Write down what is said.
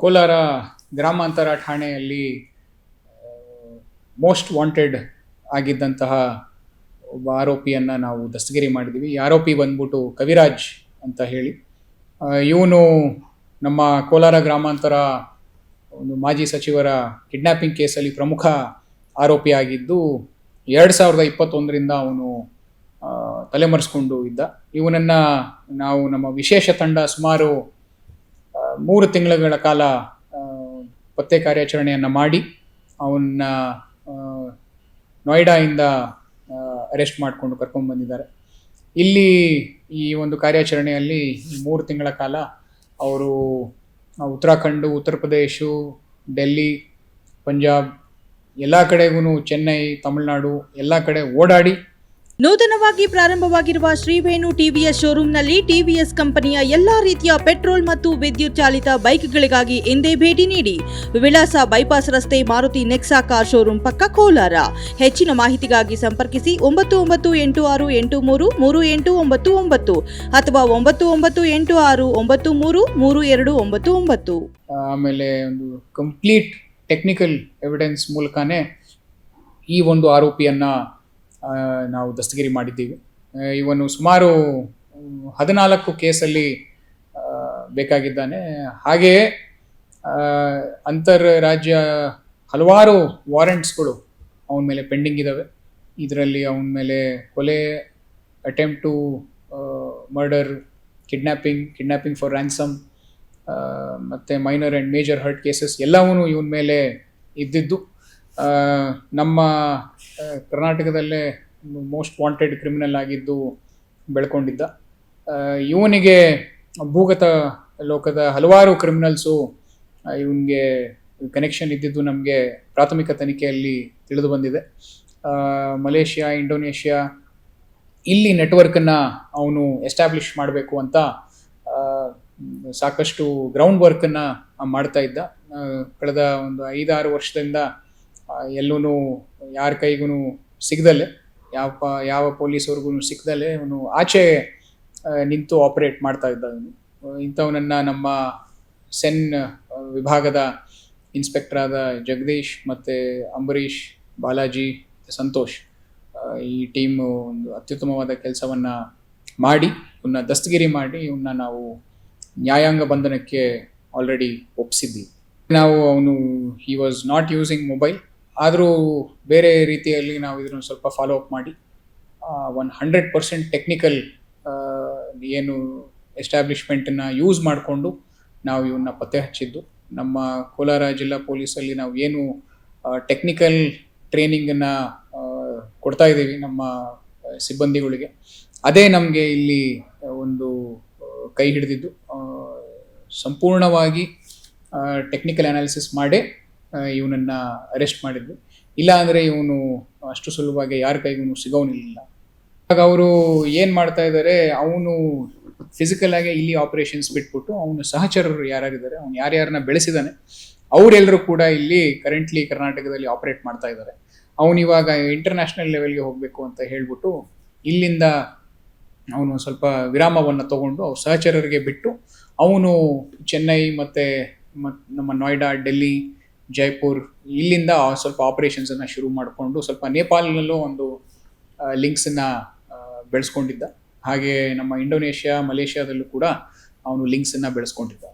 ಕೋಲಾರ ಗ್ರಾಮಾಂತರ ಠಾಣೆಯಲ್ಲಿ, most wanted ಆಗಿದ್ದಂತಹ ಒಬ್ಬ ಆರೋಪಿಯನ್ನು ನಾವು ದಸ್ತಗಿರಿ ಮಾಡಿದ್ದೀವಿ ಈ ಆರೋಪಿ ಬಂದ್ಬಿಟ್ಟು ಕವಿರಾಜ್ ಅಂತ ಹೇಳಿ. ಇವನು ನಮ್ಮ ಕೋಲಾರ ಗ್ರಾಮಾಂತರ ಒಂದು ಮಾಜಿ ಸಚಿವರ ಕಿಡ್ನ್ಯಾಪಿಂಗ್ ಕೇಸಲ್ಲಿ ಪ್ರಮುಖ ಆರೋಪಿಯಾಗಿದ್ದು ಎರಡು ಸಾವಿರದ ಇಪ್ಪತ್ತೊಂದರಿಂದ ಅವನು ತಲೆಮರೆಸ್ಕೊಂಡು ಇದ್ದ. ಇವನನ್ನು ನಾವು ನಮ್ಮ ವಿಶೇಷ ತಂಡ ಸುಮಾರು ಮೂರು ತಿಂಗಳುಗಳ ಕಾಲ ಪತ್ತೆ ಕಾರ್ಯಾಚರಣೆಯನ್ನು ಮಾಡಿ, ಅವನ್ನ ನೋಯ್ಡಾಯಿಂದ ಅರೆಸ್ಟ್ ಮಾಡಿಕೊಂಡು ಕರ್ಕೊಂಡು ಬಂದಿದ್ದಾರೆ. ಇಲ್ಲಿ ಈ ಒಂದು ಕಾರ್ಯಾಚರಣೆಯಲ್ಲಿ ಮೂರು ತಿಂಗಳ ಕಾಲ ಅವರು ಉತ್ತರಾಖಂಡು, ಉತ್ತರ ಪ್ರದೇಶ, ಡೆಲ್ಲಿ, ಪಂಜಾಬ್, ಎಲ್ಲ ಕಡೆಗೂ ಚೆನ್ನೈ, ತಮಿಳುನಾಡು, ಎಲ್ಲ ಕಡೆ ಓಡಾಡಿ ನೂತನವಾಗಿ ಪ್ರಾರಂಭವಾಗಿರುವ ಶ್ರೀವೇಣು ಟಿವಿಎಸ್ ಶೋರೂಂನಲ್ಲಿ ಟಿವಿಎಸ್ ಕಂಪನಿಯ ಎಲ್ಲಾ ರೀತಿಯ ಪೆಟ್ರೋಲ್ ಮತ್ತು ವಿದ್ಯುತ್ ಚಾಲಿತ ಬೈಕ್ಗಳಿಗಾಗಿ ಎಂದೇ ಭೇಟಿ ನೀಡಿ ವಿಳಾಸ ಬೈಪಾಸ್ ರಸ್ತೆ ಮಾರುತಿ ನೆಕ್ಸಾ ಕಾರ್ ಶೋರೂಮ್ ಪಕ್ಕ ಕೋಲಾರ. ಹೆಚ್ಚಿನ ಮಾಹಿತಿಗಾಗಿ ಸಂಪರ್ಕಿಸಿ ಒಂಬತ್ತು ಒಂಬತ್ತು ಎಂಟು ಆರು ಎಂಟು ಮೂರು ಮೂರು ಎಂಟು ಒಂಬತ್ತು ಒಂಬತ್ತು ಅಥವಾ ಒಂಬತ್ತು ಒಂಬತ್ತು ಎಂಟು ಆರು ಒಂಬತ್ತು ಮೂರು ಮೂರು ಎರಡು ಒಂಬತ್ತು ಒಂಬತ್ತು. ಆಮೇಲೆ ಒಂದು ಕಂಪ್ಲೀಟ್ ಟೆಕ್ನಿಕಲ್ ಎವಿಡೆನ್ಸ್ ಮೂಲಕನೇ ಈ ಒಂದು ಆರೋಪಿಯನ್ನು ನಾವು ದಸ್ತಗಿರಿ ಮಾಡಿದ್ದೀವಿ. ಇವನು ಸುಮಾರು ಹದಿನಾಲ್ಕು ಕೇಸಲ್ಲಿ ಬೇಕಾಗಿದ್ದಾನೆ. ಹಾಗೆಯೇ ಅಂತರ್ರಾಜ್ಯ ಹಲವಾರು ವಾರೆಂಟ್ಸ್ಗಳು ಅವನ ಮೇಲೆ ಪೆಂಡಿಂಗ್ ಇದ್ದಾವೆ ಇದರಲ್ಲಿ ಅವನ ಮೇಲೆ ಕೊಲೆ attempt to murder kidnapping kidnapping for ransom ಮತ್ತು minor and major hurt cases ಎಲ್ಲವೂ ಇವನ ಮೇಲೆ ಇದ್ದಿದ್ದು. ನಮ್ಮ ಕರ್ನಾಟಕದಲ್ಲೇ ಮೋಸ್ಟ್ ವಾಂಟೆಡ್ ಕ್ರಿಮಿನಲ್ ಆಗಿದ್ದು ಬೆಳ್ಕೊಂಡಿದ್ದ. ಇವನಿಗೆ ಭೂಗತ ಲೋಕದ ಹಲವಾರು ಕ್ರಿಮಿನಲ್ಸು ಇವನಿಗೆ ಕನೆಕ್ಷನ್ ಇದ್ದಿದ್ದು ನಮಗೆ ಪ್ರಾಥಮಿಕ ತನಿಖೆಯಲ್ಲಿ ತಿಳಿದು ಬಂದಿದೆ. ಮಲೇಷ್ಯಾ, ಇಂಡೋನೇಷ್ಯಾ, ಇಲ್ಲಿ ನೆಟ್ವರ್ಕನ್ನು ಅವನು ಎಸ್ಟಾಬ್ಲಿಷ್ ಮಾಡಬೇಕು ಅಂತ ಸಾಕಷ್ಟು ಗ್ರೌಂಡ್ ವರ್ಕನ್ನು ಮಾಡ್ತಾ ಇದ್ದ. ಕಳೆದ ಒಂದು ಐದಾರು ವರ್ಷದಿಂದ ಎಲ್ಲೂ ಯಾರ ಕೈಗೂ ಸಿಗದಲ್ಲೇ, ಯಾವ ಪ- ಯಾವ ಪೊಲೀಸವ್ರಿಗೂ ಸಿಕ್ಕದಲ್ಲೇ ಅವನು ಆಚೆ ನಿಂತು ಆಪರೇಟ್ ಮಾಡ್ತಾ ಇದ್ದ ಅವನು ಇಂಥವನನ್ನು ನಮ್ಮ ಸೆನ್ ವಿಭಾಗದ ಇನ್ಸ್ಪೆಕ್ಟರ್ ಆದ ಜಗದೀಶ್ ಮತ್ತು ಅಂಬರೀಷ್, ಬಾಲಾಜಿ, ಸಂತೋಷ್ ಈ ಟೀಮ್ ಒಂದು ಅತ್ಯುತ್ತಮವಾದ ಕೆಲಸವನ್ನು ಮಾಡಿ, ಇವನ್ನ ದಸ್ತಗಿರಿ ಮಾಡಿ ಇವನ್ನ ನಾವು ನ್ಯಾಯಾಂಗ ಬಂಧನಕ್ಕೆ ಆಲ್ರೆಡಿ ಒಪ್ಪಿಸಿದ್ವಿ ನಾವು ಅವನು he was not using mobile ಆದರೂ ಬೇರೆ ರೀತಿಯಲ್ಲಿ ನಾವು ಇದನ್ನು ಸ್ವಲ್ಪ ಫಾಲೋ ಅಪ್ ಮಾಡಿ. ಒನ್ ಹಂಡ್ರೆಡ್ ಪರ್ಸೆಂಟ್ ಟೆಕ್ನಿಕಲ್ ಏನು ಎಸ್ಟಾಬ್ಲಿಷ್ಮೆಂಟನ್ನು ಯೂಸ್ ಮಾಡಿಕೊಂಡು ನಾವು ಇವನ್ನ ಪತ್ತೆ ಹಚ್ಚಿದ್ದು. ನಮ್ಮ ಕೋಲಾರ ಜಿಲ್ಲಾ ಪೊಲೀಸಲ್ಲಿ ನಾವು ಏನು ಟೆಕ್ನಿಕಲ್ ಟ್ರೈನಿಂಗನ್ನು ಕೊಡ್ತಾ ಇದ್ದೀವಿ ನಮ್ಮ ಸಿಬ್ಬಂದಿಗಳಿಗೆ. ಅದೇ ನಮಗೆ ಇಲ್ಲಿ ಒಂದು ಕೈ ಹಿಡಿದಿದ್ದು. ಸಂಪೂರ್ಣವಾಗಿ ಟೆಕ್ನಿಕಲ್ ಅನಾಲಿಸಿಸ್ ಮಾಡೇ ಇವನನ್ನು ಅರೆಸ್ಟ್ ಮಾಡಿದ್ರು ಇಲ್ಲ ಅಂದ್ರೆ ಇವನು ಅಷ್ಟು ಸುಲಭವಾಗಿ ಯಾರ ಕೈಗೂ ಸಿಗೋನಿಲ್ಲ. ಆಗ ಅವರು ಏನು ಮಾಡ್ತಾ ಇದ್ದಾರೆ, ಅವನು ಫಿಸಿಕಲ್ ಆಗಿ ಇಲ್ಲಿ ಆಪರೇಷನ್ಸ್ ಬಿಟ್ಬಿಟ್ಟು ಅವನು ಸಹಚರರು ಯಾರ್ಯಾರಿದ್ದಾರೆ ಅವ್ನು ಯಾರ್ಯಾರನ್ನ ಬೆಳೆಸಿದಾನೆ ಅವರೆಲ್ಲರೂ ಕೂಡ ಇಲ್ಲಿ ಕರೆಂಟ್ಲಿ ಕರ್ನಾಟಕದಲ್ಲಿ ಆಪರೇಟ್ ಮಾಡ್ತಾ ಇದ್ದಾರೆ. ಅವನು ಇವಾಗ ಇಂಟರ್ನ್ಯಾಷನಲ್ ಲೆವೆಲ್ಗೆ ಹೋಗಬೇಕು ಅಂತ ಹೇಳ್ಬಿಟ್ಟು ಇಲ್ಲಿಂದ ಅವನು ಸ್ವಲ್ಪ ವಿರಾಮವನ್ನು ತಗೊಂಡು ಅವ್ರ ಸಹಚರರಿಗೆ ಬಿಟ್ಟು ಅವನು ಚೆನ್ನೈ ಮತ್ತು ಮತ್ ನಮ್ಮ ನೋಯ್ಡಾ, ಡೆಲ್ಲಿ ಜೈಪುರ್, ಇಲ್ಲಿಂದ ಸ್ವಲ್ಪ ಆಪರೇಷನ್ಸನ್ನು ಶುರು ಮಾಡಿಕೊಂಡು ಸ್ವಲ್ಪ ನೇಪಾಲ್ನಲ್ಲೂ ಒಂದು ಲಿಂಕ್ಸನ್ನು ಬೆಳೆಸ್ಕೊಂಡಿದ್ದ. ಹಾಗೆ ನಮ್ಮ ಇಂಡೋನೇಷ್ಯಾ, ಮಲೇಷ್ಯಾದಲ್ಲೂ ಕೂಡ ಅವನು ಲಿಂಕ್ಸನ್ನು ಬೆಳೆಸ್ಕೊಂಡಿದ್ದ.